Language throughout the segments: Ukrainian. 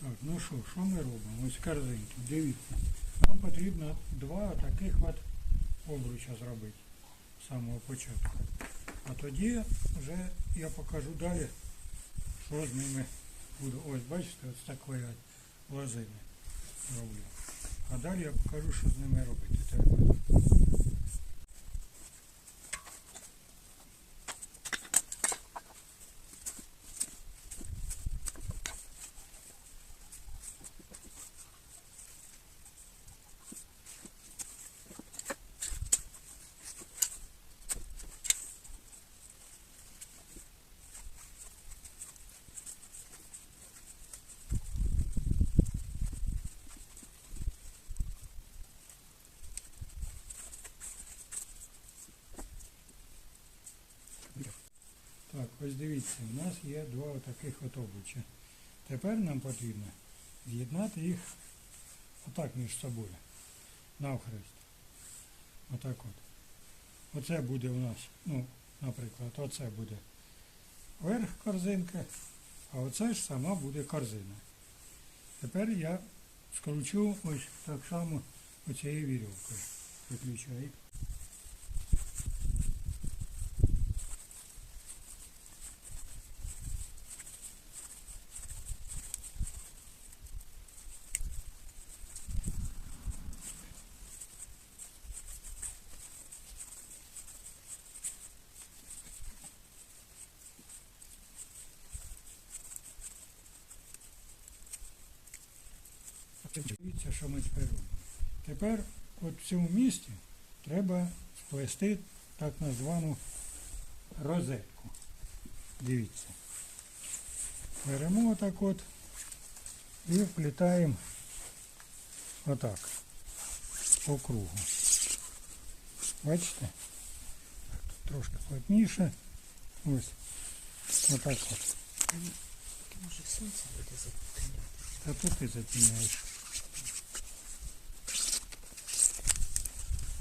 Так, ну що, що ми робимо? Ось корзинки. Дивіться. Нам потрібно два таких от обруча зробити з самого початку. А тоді вже я покажу далі, що з ними буде. Ось, бачите, ось такої от лозини роблю. А далі я покажу, що з ними робити треба. Так, ось дивіться, у нас є два таких от обруча. Тепер нам потрібно з'єднати їх отак між собою. Навхрест. Отак от. Оце буде у нас, ну, наприклад, оце буде верх корзинки, а оце ж сама буде корзина. Тепер я скручу ось так само оцією вірьовкою. Виключаю. Дивіться, що ми тепер робимо. Тепер от в цьому місці треба сплести так названу розетку. Дивіться. Беремо отак от і вплітаємо отак по кругу. Бачите? Тут трошки плотніше. Ось. Отак от. Може сонце буде затемняти. Та тут ти затіняєш.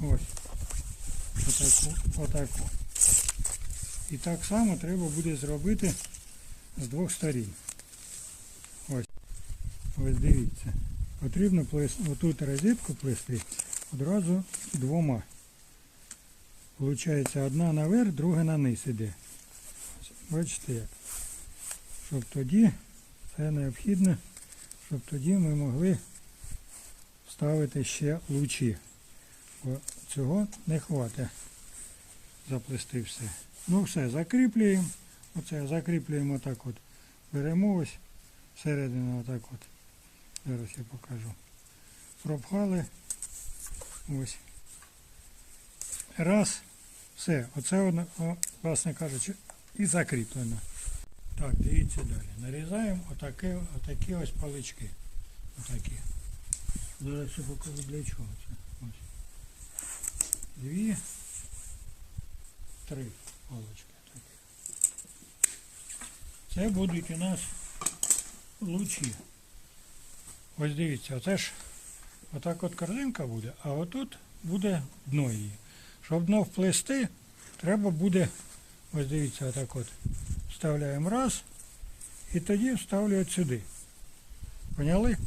Ось. Отаку, отаку. І так само треба буде зробити з двох сторін. Ось. Ось дивіться. Потрібно плести, отут розетку плести одразу двома. Получається одна наверх, друга на низ іде. Бачите як? Щоб тоді це необхідно щоб тоді ми могли ставити ще лучі. Бо цього не хватить заплести все. Ну все, закріплюємо. Оце закріплюємо так от. Беремо ось всередину отак от. Зараз я покажу. Пропхали. Ось. Раз. Все. Оце воно, власне кажучи, і закріплено. Так, дивіться далі. Нарізаємо отакі, отакі ось палички. Отакі. Зараз я покажу для чого це. Дві, три. Такі. Це будуть у нас лучі. Ось дивіться, оце ж отак от корзинка буде, а отут буде дно її. Щоб дно вплести, треба буде, ось дивіться, отак от вставляємо раз і тоді вставлюють сюди. Поняли?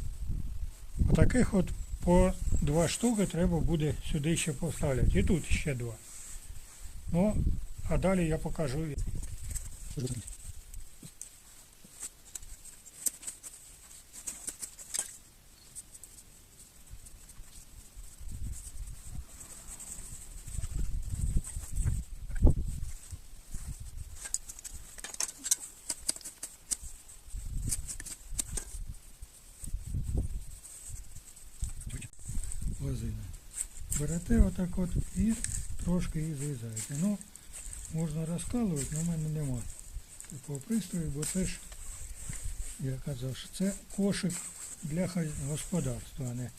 Отаких от по два штуки треба буде сюди ще поставляти. І тут ще два. Ну, а далі я покажу. Лозина. Берете отак от і трошки її зрізаєте. Ну, можна розкалувати, але в мене нема такого пристрою, бо це ж, я казав, що це кошик для господарства, а не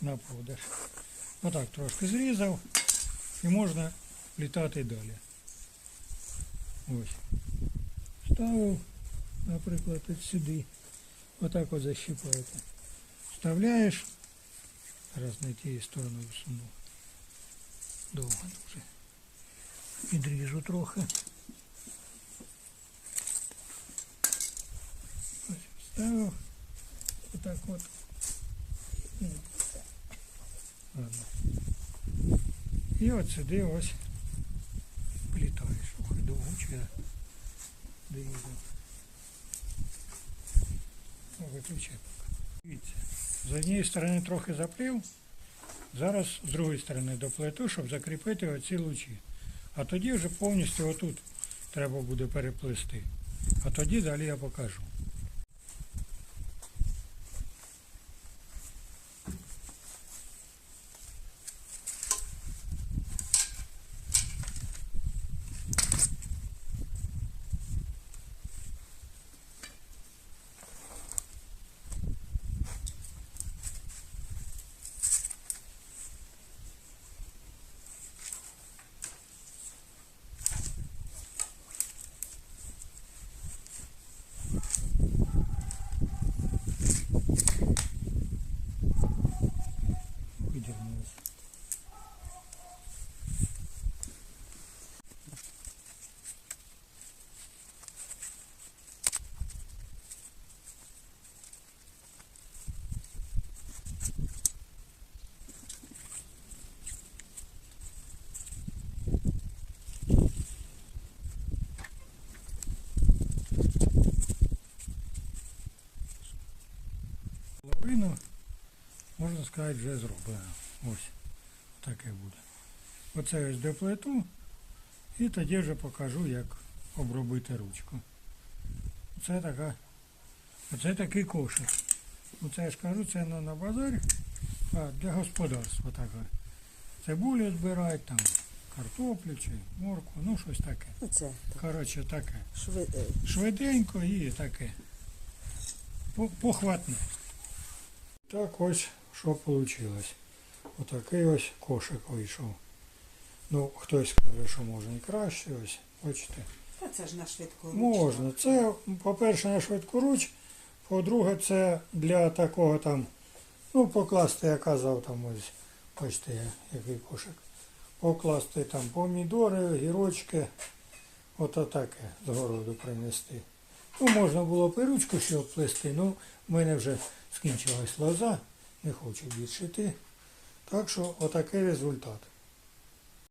на продаж. Отак трошки зрізав і можна літати далі. Ось. Ставив, наприклад, от сюди. Отак от защіпаєте. Вставляєш. Зараз на тієї сторони всуну. Довго дуже. Підріжу трохи. Ось вставив отак от. Ну, Ладно. І от сюди ось плітаєш. Ох, і довго чи я доїду. Ну, виключай поки. Дивіться. З однієї сторони трохи заплів, зараз з другої сторони доплету, щоб закріпити оці лучі. А тоді вже повністю отут треба буде переплести. А тоді далі я покажу. Можна вже зроблено. Ось таке буде. Оце ось доплету і тоді вже покажу, як обробити ручку. Це така, оце такий кошик. Оце я ж кажу, це не на базарі, а для господарства таке. Цибулю збирають, там картоплю чи моркву, ну щось таке. Ну це так. Коротше, таке. Шви... е, Швиденько і таке. По- Похватне. Так ось що вийшло. Отакий ось кошик вийшов. Ну, хтось каже, що можна і краще, ось, бачите. Та це ж на швидку. Можна. Це, по-перше, на швидку руч, по-друге, це для такого там, ну, покласти, я казав, там ось, бачите, який кошик. Покласти там помідори, гірочки, ото таке з городу принести. Ну, можна було б ручку ще обплести, ну, в мене вже скінчилась лоза, не хочу більше йти. Так що отакий результат.